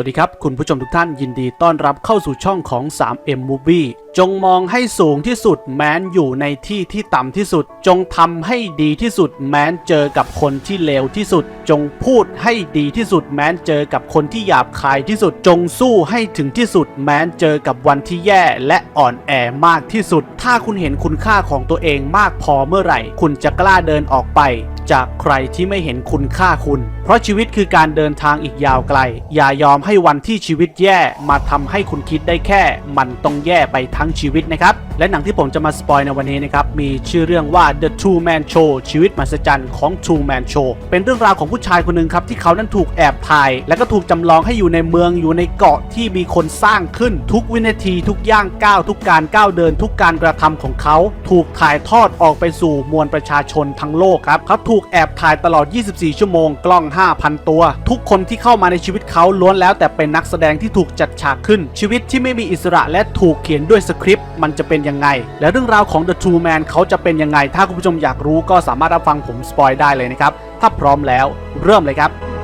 วัสดีครับ คุณผู้ชมทุกท่านยินดีต้อนรับเข้าสู่ช่องของ 3M Movie จงมองให้สูงที่สุดแม้นอยู่ในที่ที่ต่ำที่สุด จงทำให้ดีที่สุดแม้นเจอกับคนที่เลวที่สุด จงพูดให้ดีที่สุดแม้นเจอกับคนที่หยาบคายที่สุด จงสู้ให้ถึงที่สุด แม้นเจอกับวันที่แย่และอ่อนแอมากที่สุด ถ้าคุณเห็นคุณค่าของตัวเองมากพอเมื่อไหร่ คุณจะกล้าเดินออกไป จากใครที่ไม่เห็นคุณค่าคุณ เพราะชีวิตคือการเดินทางอีกยาวไกล อย่ายอมให้วันที่ชีวิตแย่มาทำให้คุณคิดได้แค่ มันต้องแย่ไปทั้งชีวิตนะครับ และหนังที่ผมจะมาสปอยในวันนี้นะครับ มีชื่อเรื่องว่า The True Man Show ชีวิตมหัศจรรย์ของ True Man Show เป็นเรื่องราวของผู้ชายคนหนึ่งครับที่เขานั้นถูกแอบถ่าย และก็ถูกจำลองให้อยู่ในเมืองอยู่ในเกาะที่มีคนสร้างขึ้นทุกวินาทีทุกย่างก้าวทุกการก้าวเดิน ทุกการกระทำของเขา ถูกถ่ายทอดออกไปสู่มวลประชาชนทั้งโลกครับเขาถูกแอบถ่ายตลอด 24 ชั่วโมง กล้อง 5,000 ตัว ทุกคนที่เข้ามาในชีวิตเขาล้วนแล้วแต่เป็นนักแสดงที่ถูกจัดฉากขึ้น ชีวิตที่ไม่มีอิสระและถูกเขียนด้วยสคริปต์มันจะเป็นยังไง และเรื่องราวของ The True Man เขาจะเป็นยังไง ถ้าคุณผู้ชมอยากรู้ก็สามารถรับฟังผมสปอยได้เลยนะครับ ถ้าพร้อมแล้ว เริ่มเลยครับ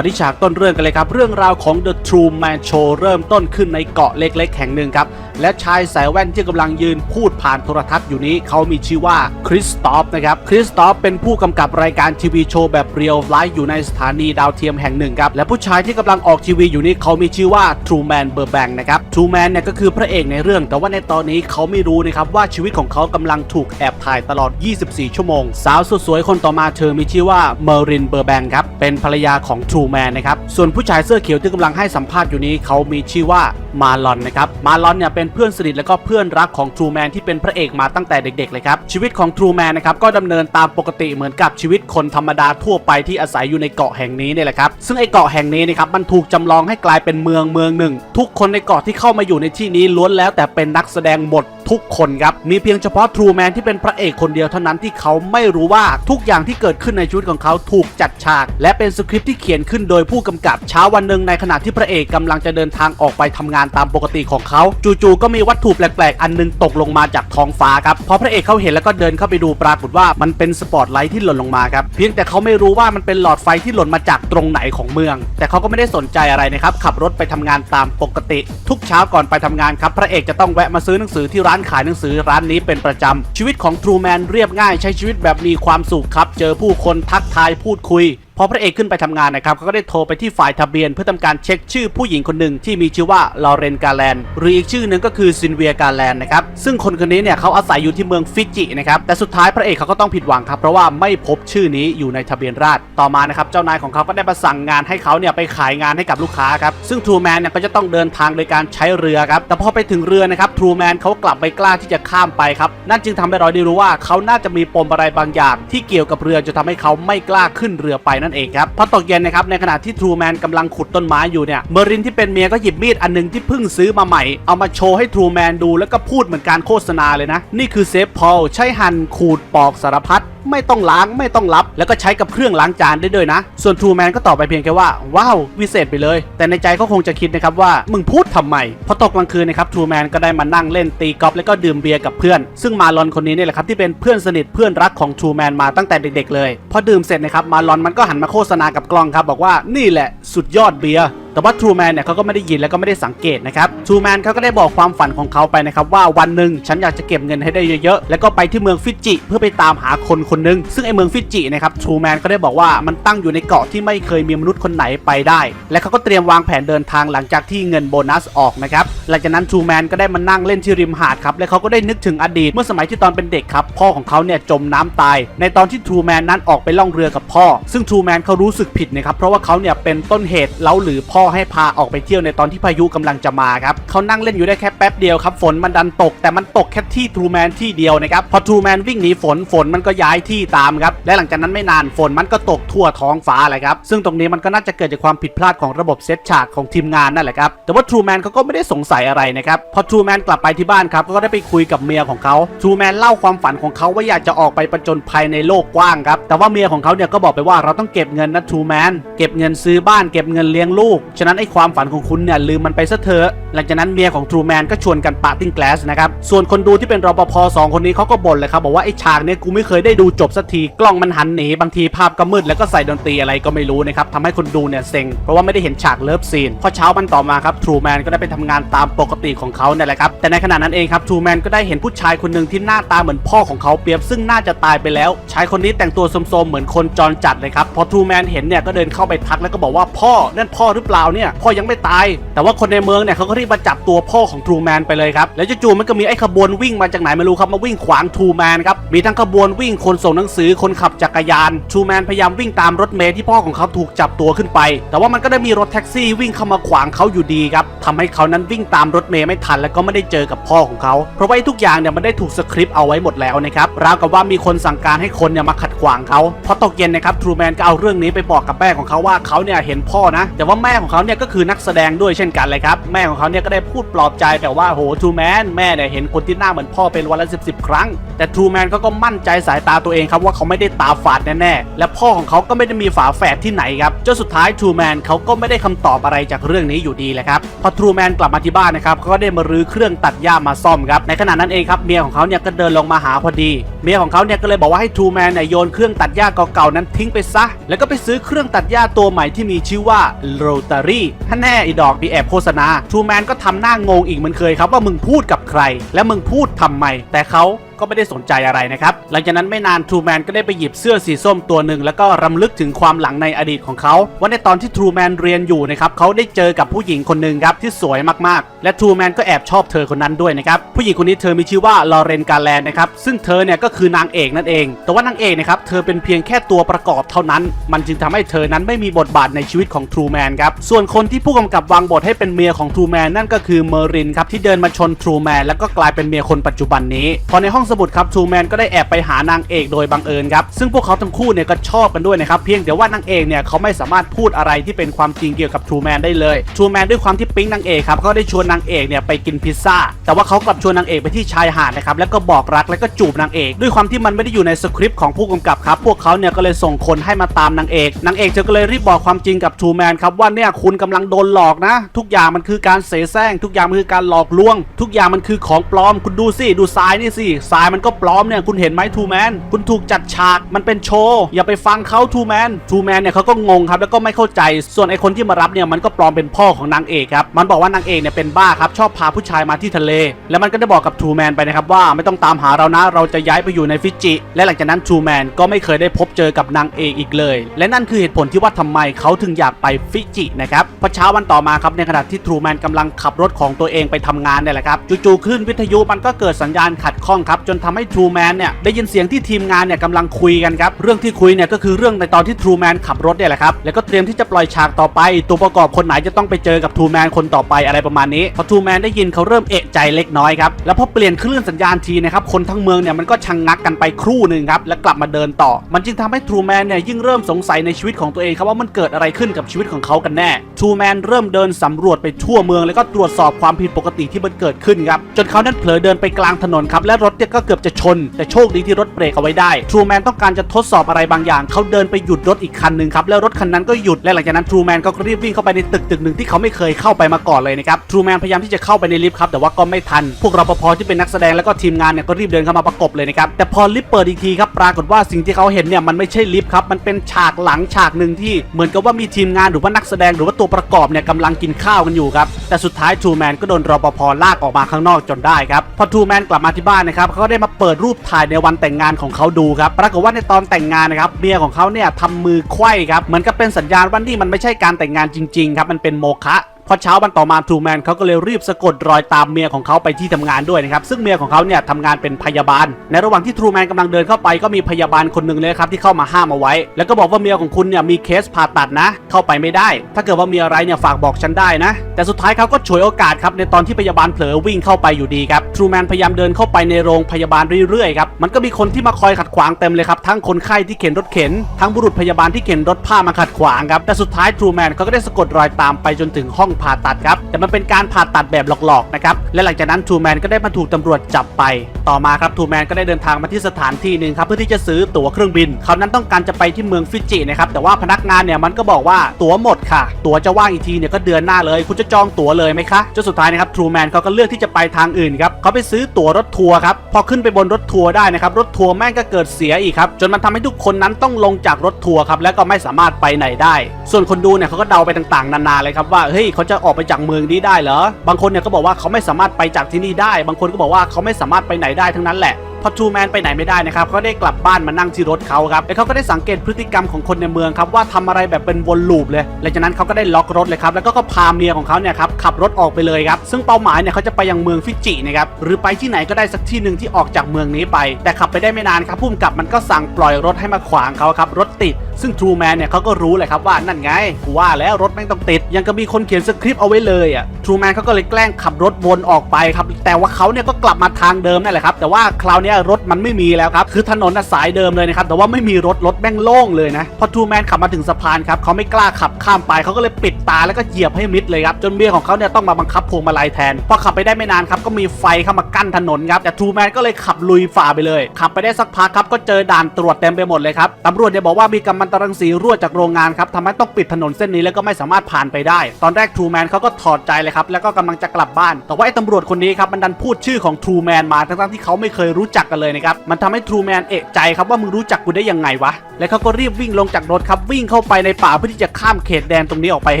มาที่ฉากต้นเรื่องกันเลยครับ เรื่องราวของ The True Man Show เริ่มต้นขึ้นในเกาะเล็ก ๆ แห่งหนึ่งครับ และชายสายแว่นที่กำลังยืนพูดผ่านโทรทัศน์อยู่นี้เขามีชื่อว่าคริสตอฟนะครับคริสตอฟเป็นผู้กำกับรายการทีวีโชว์แบบเรียลไลฟ์อยู่ในสถานีดาวเทียมแห่งหนึ่งครับและผู้ชายที่กำลังออกทีวีอยู่นี้เขามีชื่อว่า True Man Burbank นะครับ True Man เนี่ยก็คือพระเอกในเรื่อง แต่ว่าในตอนนี้เขาไม่รู้นะครับว่าชีวิตของเขากำลังถูกแอบถ่ายตลอด 24 ชั่วโมง สาวสุดสวยคนต่อมาเธอมีชื่อว่าเมอรินเบอร์แบงครับเป็นภรรยาของ True Man นะครับส่วนผู้ชายเสื้อเขียวที่กำลังให้สัมภาษณ์อยู่นี้เขามีชื่อว่ามาลอนนะครับมาลอนเนี่ยเป็นเพื่อนสนิทและก็เพื่อนรักของทรูแมนที่เป็นพระเอกมาตั้งแต่เด็กๆเลยครับชีวิตของทรูแมนนะครับก็ดำเนินตามปกติเหมือนกับชีวิตคนธรรมดาทั่วไปที่อาศัยอยู่ในเกาะแห่งนี้เนี่ยแหละครับซึ่งไอเกาะแห่งนี้นะครับมันถูกจำลองให้กลายเป็นเมืองเมืองหนึ่ง ทุกคนในเกาะที่เข้ามาอยู่ในที่นี้ล้วนแล้วแต่เป็นนักแสดงหมด ทุกคนครับ มีเพียงเฉพาะ True Man ที่เป็นพระเอกคนเดียวเท่านั้นที่เขาไม่รู้ว่าทุกอย่างที่เกิดขึ้นในชีวิตของเขาถูกจัดฉาก และเป็นสคริปต์ที่เขียนขึ้นโดยผู้กำกับเช้าวันหนึ่งในขณะที่พระเอกกำลังจะเดินทางออกไปทำงานตามปกติของเขาจู่ๆก็มีวัตถุแปลกๆ อันหนึงตกลงมาจากท้องฟ้าครับพอพระเอกเขาเห็นแล้วก็เดินเข้าไปดูปรากฏว่ามันเป็นสปอตไลท์ที่หล่นลงมาครับเพียงแต่เขาไม่รู้ว่ามันเป็นหลอดไฟที่หล่นมาจากตรงไหนของเมือง แต่เขาก็ไม่ได้สนใจอะไรนะครับขับรถไปทำงานตามปกติ ทุกเช้าก่อนไปทำงานครับพระเอกจะต้องแวะมาซื้อหนังสือที่ร้านขายหนังสือร้านนี้เป็นประจำชีวิตของ True Man เรียบง่ายใช้ชีวิตแบบมีความสุขครับ เจอผู้คนทักทายพูดคุย พอพระเอกขึ้นไปทำงานนะครับเขาก็ได้โทรไปที่ฝ่ายทะเบียน เพื่อทำการเช็คชื่อผู้หญิงคนหนึ่งที่มีชื่อว่าลอเรนกาแลนหรืออีกชื่อหนึ่งก็คือซินเวียกาแลนนะครับซึ่งคนคนนี้เนี่ยเขาอาศัยอยู่ที่เมืองฟิจินะครับแต่สุดท้ายพระเอกเขาก็ต้องผิดหวังครับเพราะว่าไม่พบชื่อนี้อยู่ในทะเบียนราษฎรต่อมานะครับเจ้านายของเขาก็ได้ประสั่งงานให้เขาเนี่ยไปขายงานให้กับลูกค้าครับซึ่งทรูแมนเนี่ยก็จะต้องเดินทางโดยการใช้เรือครับแต่พอไปถึงเรือนะครับทรูแมนเขากลับไม่กล้าที่จะข้ามไปครับนั่นจึงทำให้เราได้รู้ว่าเขาน่าจะมีปมอะไรบางอย่าง ที่เกี่ยวกับเรือจะทำให้เขาไม่กล้าขึ้นเรือไปนั่นเองครับพอตกเย็นนะครับในขณะที่ทรูแมนกำลังขุดต้นไม้อยู่เนี่ยเมอรินที่เป็นเมียก็หยิบมีดอันหนึงที่เพิ่งซื้อมาใหม่เอามาโชว์ให้ทรูแมนดูแล้วก็พูดเหมือนการโฆษณาเลยนะ นี่คือเซฟพอลใช้หั่นขูดปอกสารพัดไม่ต้องล้างไม่ต้องรับ แล้วก็ใช้กับเครื่องล้างจานได้ด้วยนะ ส่วนทรูแมนก็ตอบไปเพียงแค่ว่า ว้าว วิเศษไปเลย แต่ในใจเขาคงจะคิดนะครับว่า มึงพูดทำไมพอตกกลางคืนนะครับทรูแมนก็ได้มานั่งเล่นตีกอล์ฟแล้วก็ดื่มเบียร์กับเพื่อน ซึ่งมาลอนคนนี้เนี่ยแหละครับที่เป็นเพื่อนสนิทเพื่อนรักของทรูแมนมาตั้งแต่เด็กๆเลย พอดื่มเสร็จนะครับมาลอนมันก็หันมาโฆษณากับกล้องครับ บอกว่านี่แหละสุดยอดเบียร์ แต่ว่าทรูแมนเนี่ยเขาก็ไม่ได้ยินแล้วก็ไม่ได้สังเกตนะครับทรูแมนเขาก็ได้บอกความฝันของเขาไปนะครับว่าวันหนึ่งฉันอยากจะเก็บเงินให้ได้เยอะๆ แล้วก็ไปที่เมืองฟิจิเพื่อไปตามหาคนคนหนึง ซึ่งไอเมืองฟิจินะครับทรูแมนก็ได้บอกว่ามันตั้งอยู่ในเกาะที่ไม่เคยมีมนุษย์คนไหนไปได้ และเขาก็เตรียมวางแผนเดินทางหลังจากที่เงินโบนัสออกนะครับหลังจากนั้นทรูแมนก็ได้มานั่งเล่นที่ริมหาดครับและเขาก็ได้นึกถึงอดีตเมื่อสมัยที่ตอนเป็นเด็กครับพ่อของเขาเนี่ยจมน้ำตาย ในตอนที่ทรูแมนนั้นออกไปล่องเรือกับพ่อ ซึ่งทรูแมนเขารู้สึกผิดนะครับเพราะว่าเขาเนี่ยเป็นต้นเหตุเล้าหรือพ่อให้พาออกไปเที่ยวในตอนที่พายุกำลังจะมาครับเขานั่งเล่นอยู่ได้แค่แป๊บเดียวครับ ฝนมันดันตก แต่มันตกแค่ที่ทรูแมนที่เดียวนะครับ พอทรูแมนวิ่งหนีฝนฝนมันก็ย้ายที่ตามครับ และหลังจากนั้นไม่นานฝนมันก็ตกทั่วท้องฟ้าเลยครับ ซึ่งตรงนี้มันก็น่าจะเกิดจากความผิดพลาดของระบบเซตฉากของทีมงานนั่นแหละครับ แต่ว่าทรูแมนเขาก็ไม่ได้สงสัยอะไรนะครับ พอทรูแมนกลับไปที่บ้านครับ ก็ได้ไปคุยกับเมียของเขาทรูแมนเล่าความฝันของเขาว่าอยากจะออกไปประจนภัยในโลกกว้างครับ แต่ว่าเมียของเขาเนี่ยก็บอกไปว่าเราต้องเก็บเงินนะทรูแมน เก็บเงินซื้อบ้าน เก็บเงินเลี้ยงลูกฉะนั้นไอ้ความฝันของคุณเนี่ยลืมมันไปซะเถอะ หลังจากนั้นเมียของทรูแมนก็ชวนกันปาร์ติ้งแกลสนะครับ ส่วนคนดูที่เป็นรปภสองคนนี้เขาก็บ่นเลยครับ บอกว่าไอ้ฉากเนี่ยกูไม่เคยได้ดูจบสักที กล้องมันหันหนี บางทีภาพก็มืดแล้วก็ใส่ดนตรีอะไรก็ไม่รู้นะครับทำให้คนดูเนี่ยเซ็ง เพราะว่าไม่ได้เห็นฉากเลิฟซีน พอเช้าวันต่อมาครับทรูแมนก็ได้ไปทำงานตามปกติของเขาเนี่ยแหละครับ แต่ในขณะนั้นเองครับทรูแมนก็ได้เห็นผู้ชายคนหนึ่งที่หน้าตาเหมือนพ่อของเขาเปรียบซึ่งน่าจะตายไปแล้ว ชายคนนี้แต่งตัวโสมๆเหมือนคนจรจัดเลยครับ พอทรูแมนเห็นเนี่ยก็เดินเข้าไปทักแล้วก็บอกว่าพ่อนั่นพ่อหรือเปล่าเนี่ยพ่อยังไม่ตาย แต่ว่าคนในเมืองเนี่ยเขาก็รีบมาจับตัวพ่อของทรูแมนไปเลยครับ แล้วจู่ๆมันก็มีไอ้ขบวนวิ่งมาจากไหนไม่รู้ครับมาวิ่งขวางทรูแมนครับ มีทั้งขบวนวิ่งคนส่งหนังสือคนขับจักรยานทรูแมนพยายามวิ่งตามรถเมล์ที่พ่อของเขาถูกจับตัวขึ้นไป แต่ว่ามันก็ได้มีรถแท็กซี่วิ่งเข้ามาขวางเขาอยู่ดีครับทำให้เขานั้นวิ่งตามรถเมล์ไม่ทัน แล้วก็ไม่ได้เจอกับพ่อของเขา เพราะว่าไอ้ทุกอย่างเนี่ยมันได้ถูกสคริปต์เอาไว้หมดแล้วนะครับราวกับว่ามีคนสั่งการให้คนเนี่ยมาขัดขวางเขาพอตกเย็นนะครับทรูแมนก็เอาเรื่องนี้ไปบอกกับแม่ของเขาว่าเขาเนี่ยเห็นพ่อนะแต่ว่าแม่ของเขาเนี่ยก็คือนักแสดงด้วยเช่นกันเลยครับแม่ของเขาเนี่ยก็ได้พูดปลอบใจแต่ว่าโหทูแมนแม่เนี่ยเห็นคนที่หน้าเหมือนพ่อเป็นวันละสิบสิบครั้ง แต่ทูแมนก็ก็มั่นใจสายตาตัวเองครับว่าเขาไม่ได้ตาฝาดแน่ๆและพ่อของเขาก็ไม่ได้มีฝาแฝดที่ไหนครับจนสุดท้ายทูแมนเขาก็ไม่ได้คำตอบอะไรจากเรื่องนี้อยู่ดีแหละครับพอทูแมนกลับมาที่บ้านนะครับเขาก็ได้มารื้อเครื่องตัดหญ้ามาซ่อมครับในขณะนั้นเองครับเมียของเขาเนี่ยก็เดินลงมาหาพอดีเมียของเขาเนี่ยก็เลยบอกว่าให้ทูแมนเนี่ยโยนเครื่องตัดหญ้าเก่าๆนั้นทิ้งไปซะแล้วก็ไปซื้อเครื่องตัดหญ้าตัวใหม่ที่มีชื่อว่าโรตารี่ถ้าแน่อีดอกมีแอบโฆษณาทูแมนก็ทำหน้างงอีกเหมือนเคยครับว่ามึงพูดกับใคร และมึงพูดทำไมแต่เขา ก็ไม่ได้สนใจอะไรนะครับ หลังจากนั้นไม่นานทรูแมนก็ได้ไปหยิบเสื้อสีส้มตัวหนึ่งแล้วก็รำลึกถึงความหลังในอดีตของเขาว่าในตอนที่ทรูแมนเรียนอยู่นะครับเขาได้เจอกับผู้หญิงคนหนึ่งครับที่สวยมากๆ และทรูแมนก็แอบชอบเธอคนนั้นด้วยนะครับผู้หญิงคนนี้เธอมีชื่อว่าลอเรนกาแลนนะครับซึ่งเธอเนี่ยก็คือนางเอกนั่นเอง แต่ว่านางเอกนะครับเธอเป็นเพียงแค่ตัวประกอบเท่านั้น มันจึงทำให้เธอนั้นไม่มีบทบาทในชีวิตของทรูแมนครับส่วนคนที่ผู้กำกับวางบทให้เป็นเมียของทรูแมนนั่นก็คือเมอรินครับที่เดินมาชนทรูแมนแล้วก็กลายเป็นเมียคนปัจจุบันนี้พอในห้องสมุดครับทูแมนก็ได้แอบไปหานางเอกโดยบังเอิญครับซึ่งพวกเขาทั้งคู่เนี่ยก็ชอบกันด้วยนะครับเพียงแต่ว่านางเอกเนี่ยเขาไม่สามารถพูดอะไรที่เป็นความจริงเกี่ยวกับทูแมนได้เลยทูแมนด้วยความที่ปิ๊งนางเอกครับก็ได้ชวนนางเอกเนี่ยไปกินพิซซ่าแต่ว่าเขากลับชวนนางเอกไปที่ชายหาดนะครับแล้วก็บอกรักแล้วก็จูบนางเอก ด้วยความที่มันไม่ได้อยู่ในสคริปต์ของผู้กำกับครับพวกเขาเนี่ยก็เลยส่งคนให้มาตามนางเอกนางเอกเธอก็เลยรีบบอกความจริงกับทูแมนครับว่าเนี่ยคุณกำลังโดนหลอกนะ ทุกอย่างมันคือการเสแสร้ง ทุกอย่างมันคือการหลอกลวง ทุกอย่างมันคือของปลอมคุณดูสิดูทรายนี่สิทรายมันก็ปลอมเนี่ยคุณเห็นไหมทูแมนคุณถูกจัดฉากมันเป็นโชว์อย่าไปฟังเขาทูแมนทูแมนเนี่ยเขาก็งงครับแล้วก็ไม่เข้าใจส่วนไอคนที่มารับเนี่ยมันก็ปลอมเป็นพ่อของนางเอกครับมันบอกว่านางเอกเนี่ยเป็นบ้าครับชอบพาผู้ชายมาที่ทะเล แล้วมันก็ได้บอกกับทูแมนไปนะครับว่าไม่ต้องตามหาเรานะเราจะย้ายไปอยู่ในฟิจิ และหลังจากนั้นทูแมนก็ไม่เคยได้พบเจอกับนางเอกอีกเลย และนั่นคือเหตุผลที่ว่าทำไมเขาถึงอยากไปฟิจินะครับพอเช้าวันต่อมาครับในขณะที่ทูแมนกำลังขับรถของตัวเองไปทำงานเนี่ยแหละครับจู่ๆคลื่นวิทยุมันก็เกิดสัญญาณขัดข้องครับจนทำให้ทรูแมนเนี่ยได้ยินเสียงที่ทีมงานเนี่ยกำลังคุยกันครับเรื่องที่คุยเนี่ยก็คือเรื่องในตอนที่ทรูแมนขับรถเนี่ยแหละครับแล้วก็เตรียมที่จะปล่อยฉากต่อไป ตัวประกอบคนไหนจะต้องไปเจอกับทรูแมนคนต่อไปอะไรประมาณนี้พอทรูแมนได้ยินเขาเริ่มเอะใจเล็กน้อยครับแล้วพอเปลี่ยนคลื่นสัญญาณทีนะครับคนทั้งเมืองเนี่ยมันก็ชังงักกันไปครู่หนึ่งครับแล้วกลับมาเดินต่อ มันจึงทำให้ทรูแมนเนี่ยยิ่งเริ่มสงสัยในชีวิตของตัวเองครับว่ามันเกิดอะไรขึ้นกับชีวิตของเขากันแน่ทรูแมนเริ่มเดินสำรวจไปทั่วเมือง แล้วก็ตรวจสอบความผิดปกติที่มันเกิดขึ้นครับจนเขานั้นเผลอเดินไปกลางถนนครับและรถเนี่ยก็ก็เกือบจะชน แต่โชคดีที่รถเบรกเอาไว้ได้ทรูแมนต้องการจะทดสอบอะไรบางอย่าง เขาเดินไปหยุดรถอีกคันหนึ่งครับแล้วรถคันนั้นก็หยุดและหลังจากนั้นทรูแมนก็รีบวิ่งเข้าไปในตึกตึกหนึ่งที่เขาไม่เคยเข้าไปมาก่อนเลยนะครับทรูแมนพยายามที่จะเข้าไปในลิฟต์ครับแต่ว่าก็ไม่ทัน พวกรปภที่เป็นนักแสดงแล้วก็ทีมงานเนี่ยก็รีบเดินเข้ามาประกบเลยนะครับแต่พอลิฟต์เปิดอีกทีครับปรากฏว่าสิ่งที่เขาเห็นเนี่ยมันไม่ใช่ลิฟต์ครับมันเป็นฉากหลังฉากหนึ่งที่เหมือนกับว่ามีทีมงานหรือว่านักแสดงหรือว่าตัวประกอบเนี่ยกำลังกินข้าวกันอยู่ครับแต่สุดท้ายทรูแมนก็โดนรปภลากออกมาข้างนอกจนได้ครับพอทรูแมนกลับมาที่บ้านนะครับเขาได้มาเปิดรูปถ่ายในวันแต่งงานของเขาดูครับปรากฏว่าในตอนแต่งงานนะครับเมียของเขาเนี่ยทำมือไขว้ครับเหมือนกับเป็นสัญญาณว่านี่มันไม่ใช่การแต่งงานจริงๆครับมันเป็นโมฆะ พอเช้าวันต่อมาทรูแมนเขาก็เลยรีบสะกดรอยตามเมียของเขาไปที่ทำงานด้วยนะครับซึ่งเมียของเขาเนี่ยทำงานเป็นพยาบาล ในระหว่างที่ทรูแมนกำลังเดินเข้าไปก็มีพยาบาลคนหนึ่งเลยครับที่เข้ามาห้ามเอาไว้ แล้วก็บอกว่าเมียของคุณเนี่ยมีเคสผ่าตัดนะ เข้าไปไม่ได้ ถ้าเกิดว่ามีอะไรเนี่ยฝากบอกฉันได้นะ แต่สุดท้ายเขาก็ฉวยโอกาสครับในตอนที่พยาบาลเผลอวิ่งเข้าไปอยู่ดีครับทรูแมนพยายามเดินเข้าไปในโรงพยาบาลเรื่อยๆครับมันก็มีคนที่มาคอยขัดขวางเต็มเลยครับทั้งคนไข้ที่เข็นรถเข็นทั้งบุรุษพยาบาลที่เข็นรถผ้ามาขัดขวางครับแต่สุดท้ายทรูแมนเขาก็ได้สะกดรอยตามไปจนถึงห้องผ่าตัดครับ แต่มันเป็นการผ่าตัดแบบหลอกๆนะครับ และหลังจากนั้นทูแมนก็ได้มาถูกตำรวจจับไป ต่อมาครับทูแมนก็ได้เดินทางมาที่สถานที่หนึ่งครับเพื่อที่จะซื้อตั๋วเครื่องบิน เขานั้นต้องการจะไปที่เมืองฟิจินะครับ แต่ว่าพนักงานเนี่ยมันก็บอกว่าตั๋วหมดค่ะ ตั๋วจะว่างอีกทีเนี่ยก็เดือนหน้าเลย คุณจะจองตั๋วเลยไหมคะจนสุดท้ายนะครับทูแมนเขาก็เลือกที่จะไปทางอื่นครับเขาไปซื้อตั๋วรถทัวร์ครับพอขึ้นไปบนรถทัวร์ได้นะครับรถทัวร์แม่งก็เกิดเสียอีกครับจนมันทำให้ทุกคนนั้นต้องลงจากรถทัวร์ครับแล้วก็ไม่สามารถไปไหนได้ ส่วนคนดูเนี่ยเขาก็เดาไปต่างๆ นานาเลยครับว่าเฮ้ยเขาจะออกไปจากเมืองนี้ได้เหรอ บางคนเนี่ยก็บอกว่าเขาไม่สามารถไปจากที่นี่ได้ บางคนก็บอกว่าเขาไม่สามารถไปไหนได้ทั้งนั้นแหละ พอทูแมนไปไหนไม่ได้นะครับเขาได้กลับบ้านมานั่งที่รถเขาครับแล้วเขาก็ได้สังเกตพฤติกรรมของคนในเมืองครับว่าทำอะไรแบบเป็นวนลูปเลยหลังจากนั้นเขาก็ได้ล็อกรถเลยครับแล้วก็พาเมียของเขาเนี่ยครับขับรถออกไปเลยครับซึ่งเป้าหมายเนี่ยเขาจะไปยังเมืองฟิจินะครับหรือไปที่ไหนก็ได้สักที่หนึ่งที่ออกจากเมืองนี้ไป แต่ขับไปได้ไม่นานครับพุ่มกับมันก็สั่งปล่อยรถให้มาขวางเขาครับรถติด ซึ่งทรูแมนเนี่ยเขาก็รู้เลยครับว่านั่นไงกูว่าแล้วรถแม่งต้องติด ยังก็มีคนเขียนสคริปต์เอาไว้เลยอะทรูแมนเขาก็เลยแกล้งขับรถวนออกไปครับแต่ว่าเขาเนี่ยก็กลับมาทางเดิมนั่นแหละครับแต่ว่าคราวเนี้รถมันไม่มีแล้วครับคือถนนน่ะสายเดิมเลยนะครับแต่ว่าไม่มีรถรถแม่งโล่งเลยนะพอทูแมนขับมาถึงสะพานครับเขาไม่กล้าขับข้ามไปเขาก็เลยปิดตาแล้วก็เหยียบให้มิดเลยครับจนเมียของเขาเนี่ยต้องมาบังคับพวงมาลัยแทนพอขับไปได้ไม่นานครับก็มีไฟเข้ามากั้นถนนครับแต่ทูแมนก็เลยขับลุยฝ่าไปเลยขับไปได้สักพักครับก็เจอด่านตรวจเต็มไปหมดเลยครับตำรวจเนี่ยบอกว่ามีกัมมันตรังสีรั่วจากโรงงานครับทำให้ต้องปิดถนนเส้นนี้แล้วก็ไม่สามารถผ่านไปได้ ตอนแรกทูแมนเขาก็ถอดใจเลยครับแล้วก็กำลังจะกลับบ้าน แต่ว่าไอ้ตำรวจคนนี้ครับมันดันพูดชื่อของทูแมนมาทั้งๆที่เขาไม่เคยรู้จกกันเลยนะครับ มันทำให้ทรูแมนเอะใจครับว่ามึงรู้จักกูได้ยังไงวะ และเขาก็รีบวิ่งลงจากรถครับวิ่งเข้าไปในป่าเพื่อที่จะข้ามเขตแดนตรงนี้ออกไปใ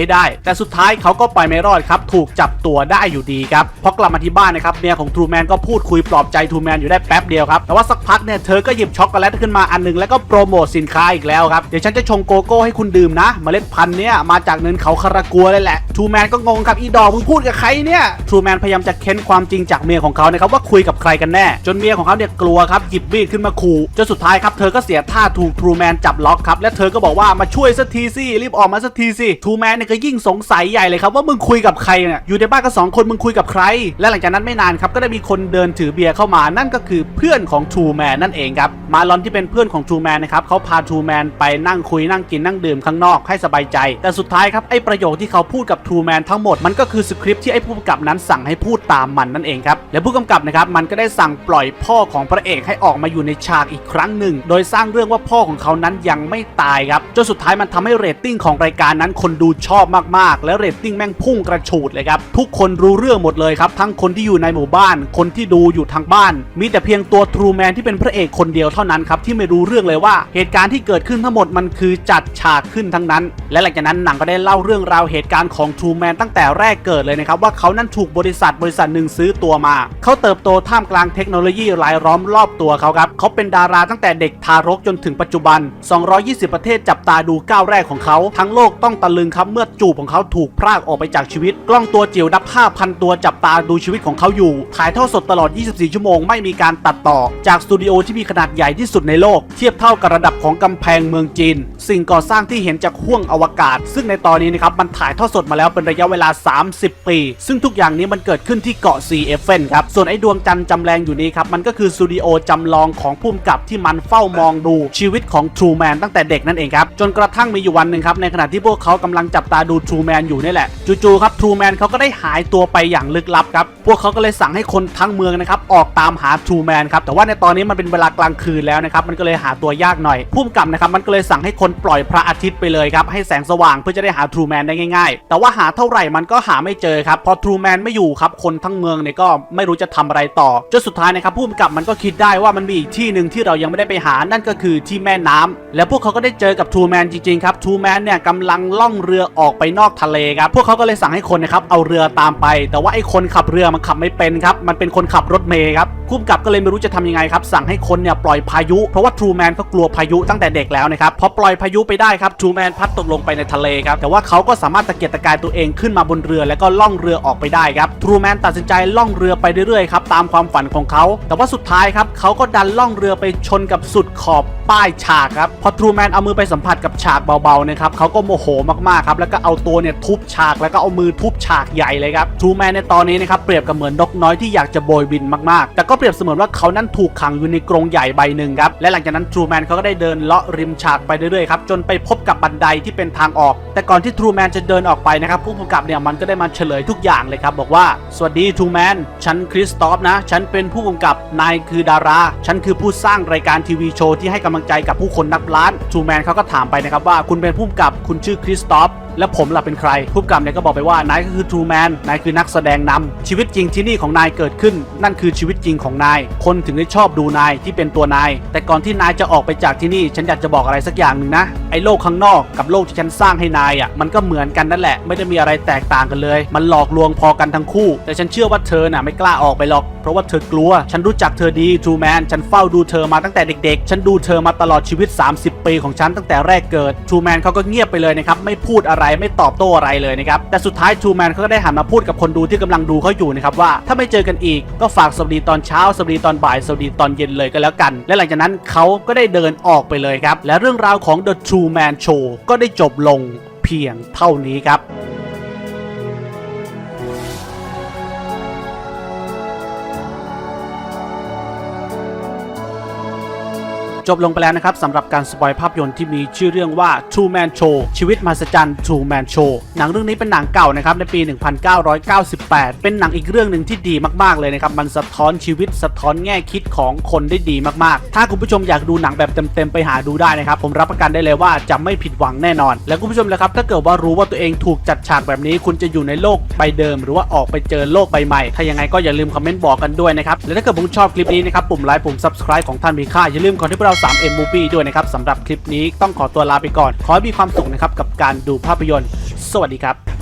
ห้ได้ แต่สุดท้ายเขาก็ไปไม่รอดครับถูกจับตัวได้อยู่ดีครับพอกลับมาที่บ้านนะครับเมียของทรูแมนก็พูดคุยปลอบใจทรูแมนอยู่ได้แป๊บเดียวครับแต่ว่าสักพักเนี่ยเธอก็หยิบช็อกโกแลตขึ้นมาอันหนึงแล้วก็โปรโมทสินค้าอีกแล้วครับเดี๋ยวฉันจะชงโกโก้ให้คุณดื่มนะเมล็ดพันธุ์เนี้ยมาจากเนินเขาคารากัวเลยแหละทรูแมนก็งงครับอีดอกมึงพูดกับใครเนี่ยทรูแมนพยายามจะเค้นความจริงจากเมียของเขานะครับว่าคุยกับใครกันแน่ จนเมียของเขาเนี่ยกลัวครับหยิบมีดขึ้นมาขู่จนสุดท้ายครับเธอก็เสียท่าถูกทรูแมนจับล็อกครับและเธอก็บอกว่ามาช่วยสักทีสิรีบออกมาสักทีสิทรูแมนเนี่ยก็ยิ่งสงสัยใหญ่เลยครับว่ามึงคุยกับใครเนี่ยอยู่ในบ้านกันสองคนมึงคุยกับใคร และหลังจากนั้นไม่นานครับก็ได้มีคนเดินถือเบียร์เข้ามานั่นก็คือเพื่อนของทรูแมนนั่นเองครับมาลอนที่เป็นเพื่อนของทรูแมนนะครับเขาพาทรูแมนไปนั่งคุยนั่งกินนั่งดื่มข้างนอกให้สบายใจ แต่สุดท้ายครับไอ้ประโยคที่เขาพูดกับทรูแมนทั้งหมดมันก็คือสคริปต์ที่ไอ้ผู้กำกับนั้นสั่งให้พูดตามมันนั่นเองครับและผู้กำกับนะครับมันก็ได้สั่งปล่อยพ่อของพระเอกให้ออกมาอยู่ในฉากอีกครั้งหนึ่ง โดยสร้างเรื่องว่าพ่อของเขานั้นยังไม่ตายครับจนสุดท้ายมันทำให้เรตติ้งของรายการนั้นคนดูชอบมากๆ และเรตติ้งแม่งพุ่งกระฉูดเลยครับทุกคนรู้เรื่องหมดเลยครับทั้งคนที่อยู่ในหมู่บ้าน คนที่ดูอยู่ทางบ้าน มีแต่เพียงตัวทรูแมนที่เป็นพระเอกคนเดียวเท่านั้นครับที่ไม่รู้เรื่องเลยว่าเหตุการณ์ที่เกิดขึ้นทั้งหมดมันคือจัดฉากขึ้นทั้งนั้น และหลังจากนั้นหนังก็ได้เล่าเรื่องราวเหตุการณ์ของทรูแมนตั้งแต่แรกเกิดเลยนะครับว่าเขานั้นถูกบริษัทบริษัทหนึ่งซื้อตัวมา เขาเติบโตท่ามกลางเทคโนโลยีรายล้อมรอบตัวเขาครับเขาเป็นดาราตั้งแต่เด็กทารกจนถึงปัจจุบัน 220 ประเทศจับตาดูก้าวแรกของเขา ทั้งโลกต้องตะลึงครับเมื่อจูบของเขาถูกพรากออกไปจากชีวิต กล้องตัวจิ๋วนับ 5,000 ตัวจับตาดูชีวิตของเขาอยู่ ถ่ายทอดสดตลอด 24 ชั่วโมงไม่มีการตัดต่อ จากสตูดิโอที่มีขนาดใหญ่ที่สุดในโลก เทียบเท่ากับระดับของกำแพงเมืองจีน สิ่งก่อสร้างที่เห็นจากห้วงอวกาศ ซึ่งในตอนนี้นะครับมันถ่ายทอดสดมาแล้วเป็นระยะเวลา 30 ปี ซึ่งทุกอย่างนี้มันเกิดขึ้นที่เกาะซีเอฟเฟนครับส่วนไอ้ดวงจันทร์จำแรงอยู่นี้ครับมันก็คือสตูดิโอจำลองของผู้กำกับที่มันเฝ้ามองดูชีวิตของทรูแมนตั้งแต่เด็กนั่นเองครับ จนกระทั่งมีอยู่วันหนึ่งครับ ในขณะที่พวกเขากำลังจับตาดูทรูแมนอยู่นี่แหละจู่ๆครับทรูแมนเขาก็ได้หายตัวไปอย่างลึกลับครับ พวกเขาก็เลยสั่งให้คนทั้งเมืองนะครับออกตามหาทรูแมนครับแต่ว่าในตอนนี้มันเป็นเวลากลางคืนแล้วนะครับมันก็เลยหาตัวยากหน่อยผู้กำกับนะครับมันก็เลยสั่งให้คนปล่อยพระอาทิตย์ไปเลยครับให้แสงสว่างเพื่อจะได้หาทรูแมนได้ง่ายๆ แต่ว่าหาเท่าไหร่มันก็หาไม่เจอครับพอทรูแมนไม่อยู่ครับคนทั้งเมืองเนี่ยก็ไม่รู้จะทำอะไรต่อจนสุดท้ายนะครับผู้กำกับมันก็คิดได้ว่ามันมีอีกที่หนึ่งที่เรายังไม่ได้ไปหานั่นก็คือที่แม่น้ำแล้วพวกเขาก็ได้เจอกับทูแมนจริงๆครับทูแมนเนี่ยกำลังล่องเรือออกไปนอกทะเลครับพวกเขาก็เลยสั่งให้คนนะครับเอาเรือตามไป แต่ว่าไอ้คนขับเรือมันขับไม่เป็นครับมันเป็นคนขับรถเมย์ครับ ผู้กำกับก็เลยไม่รู้จะทำยังไงครับ สั่งให้คนเนี่ยปล่อยพายุ เพราะว่าทรูแมนก็กลัวพายุตั้งแต่เด็กแล้วนะครับ พอปล่อยพายุไปได้ครับทรูแมนพัดตกลงไปในทะเลครับ แต่ว่าเขาก็สามารถตะเกียกตะกายตัวเองขึ้นมาบนเรือแล้วก็ล่องเรือออกไปได้ครับ ทรูแมนตัดสินใจล่องเรือไปเรื่อยๆครับตามความฝันของเขา แต่ว่าสุดท้ายครับเขาก็ดันล่องเรือไปชนกับสุดขอบป้ายฉากครับ พอทรูแมนเอามือไปสัมผัสกับฉากเบาๆนะครับเขาก็โมโหมากๆครับ แล้วก็เอาตัวเนี่ยทุบฉาก แล้วก็เอามือทุบฉากใหญ่เลยครับ ทรูแมนในตอนนี้นะครับเปรียบกับเหมือนนกน้อยที่อยากจะโบยบินมากๆ แต่ก็เปรียบเสมือนว่าเขานั้นถูกขังอยู่ในกรงใหญ่ใบหนึ่งครับ และหลังจากนั้นทรูแมนเขาก็ได้เดินเลาะริมฉากไปเรื่อยๆครับ จนไปพบกับบันไดที่เป็นทางออก แต่ก่อนที่ทรูแมนจะเดินออกไปนะครับ ผู้กำกับเนี่ยมันก็ได้มาเฉลยทุกอย่างเลยครับ บอกว่า สวัสดีทรูแมน ฉันคริสตอฟนะ ฉันเป็นผู้กำกับ นายคือดารา ฉันคือผู้สร้างรายการทีวีโชว์ที่ให้กำลังใจกับผู้คนนับล้าน ทรูแมนเขาก็ถามไปนะครับว่า คุณเป็นผู้กำกับ คุณชื่อคริสตอฟ แล้วผมล่ะเป็นใคร ผู้กำกับเนี่ยก็บอกไปว่านายก็คือทรูแมนนายคือนักแสดงนำชีวิตจริงที่นี่ของนายเกิดขึ้น นั่นคือชีวิตจริงของนาย คนถึงได้ชอบดูนายที่เป็นตัวนาย แต่ก่อนที่นายจะออกไปจากที่นี่ ฉันอยากจะบอกอะไรสักอย่างหนึ่งนะ ไอ้โลกข้างนอกกับโลกที่ฉันสร้างให้นายอะ มันก็เหมือนกันนั่นแหละ ไม่ได้มีอะไรแตกต่างกันเลย มันหลอกลวงพอกันทั้งคู่ แต่ฉันเชื่อว่าเธอน่ะไม่กล้าออกไปหรอก เพราะว่าเธอกลัว ฉันรู้จักเธอดีทรูแมน ฉันเฝ้าดูเธอมาตั้งแต่เด็ก ๆ ฉันดูเธอมาตลอดชีวิต 30 ปีของฉันตั้งแต่แรกเกิดทรูแมนเขาก็เงียบไปเลยนะครับ ไม่พูดอะไรไม่ตอบโต้อะไรเลยนะครับแต่สุดท้ายทูแมนเขาก็ได้หันมาพูดกับคนดูที่กำลังดูเขาอยู่นะครับว่าถ้าไม่เจอกันอีกก็ฝากสวัสดีตอนเช้าสวัสดีตอนบ่ายสวัสดีตอนเย็นเลยก็แล้วกัน และหลังจากนั้นเขาก็ได้เดินออกไปเลยครับและเรื่องราวของ The True Man Show ก็ได้จบลงเพียงเท่านี้ครับ จบลงไปแล้วนะครับสำหรับการสปอยภาพยนตร์ที่มีชื่อเรื่องว่า True Man Show ชีวิตมหัศจรรย์ True Man Show หนังเรื่องนี้เป็นหนังเก่านะครับในปี 1998 เป็นหนังอีกเรื่องหนึ่งที่ดีมากๆเลยนะครับ มันสะท้อนชีวิตสะท้อนแง่คิดของคนได้ดีมากๆ ถ้าคุณผู้ชมอยากดูหนังแบบเต็มๆไปหาดูได้นะครับ ผมรับประกันได้เลยว่าจะไม่ผิดหวังแน่นอน แล้วคุณผู้ชมเลยครับถ้าเกิดว่ารู้ว่าตัวเองถูกจัดฉากแบบนี้ คุณจะอยู่ในโลกใบเดิม หรือว่าออกไปเจอโลกใบใหม่ถ้ายังไงก็อย่าลืมคอมเมนต์บอกกันด้วยนะครับและถ้าเกิดผมชอบคลิปนี้นะครับปุ่มไลค์ปุ่ม subscribe ของท่านมีค่าอย่าลืมกดที่พวกเรา 3M Movie ด้วยนะครับสำหรับคลิปนี้ต้องขอตัวลาไปก่อน ขอให้มีความสุขนะครับกับการดูภาพยนตร์ สวัสดีครับ